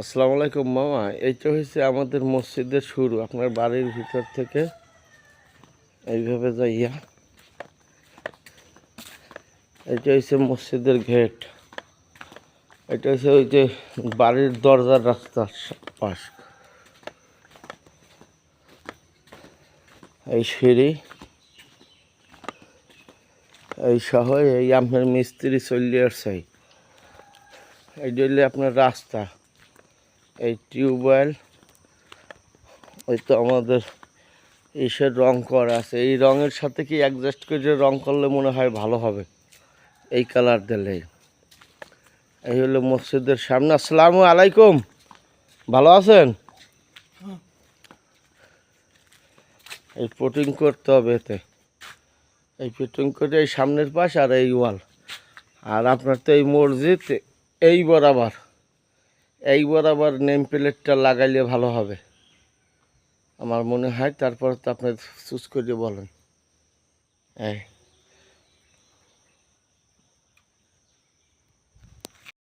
আসসালামু আলাইকুম, মামা। এইটা হচ্ছে আমাদের মসজিদের শুরু। আপনার বাড়ির ভিতর থেকে এইভাবে যাইয়া এটা হচ্ছে মসজিদের গেট। এটা হচ্ছে ওই যে বাড়ির দরজার রাস্তার পাশ। এই সিঁড়ি, এই সহ এই আপনার মিস্ত্রি চলিয়ে আসছে। এইটা হলে আপনার রাস্তা। এই টিউবওয়েল ওই তো আমাদের ইসের রং করা আছে। এই রঙের সাথে কি অ্যাডজাস্ট করে রং করলে মনে হয় ভালো হবে? এই কালার দিলে এই হলো মসজিদের সামনে। আসসালামু আলাইকুম। ভালো আছেন? এই পোটিং করতে হবে এতে। এই পোটিং করে এই সামনের পাশ আর এই ওয়াল আর আপনার তো এই মসজিদ এই বরাবর। এই আবার নেম প্লেটটা লাগাইলে ভালো হবে। আমার মনে হয় তারপর তো আপনি চুজ করে বলেন। এই।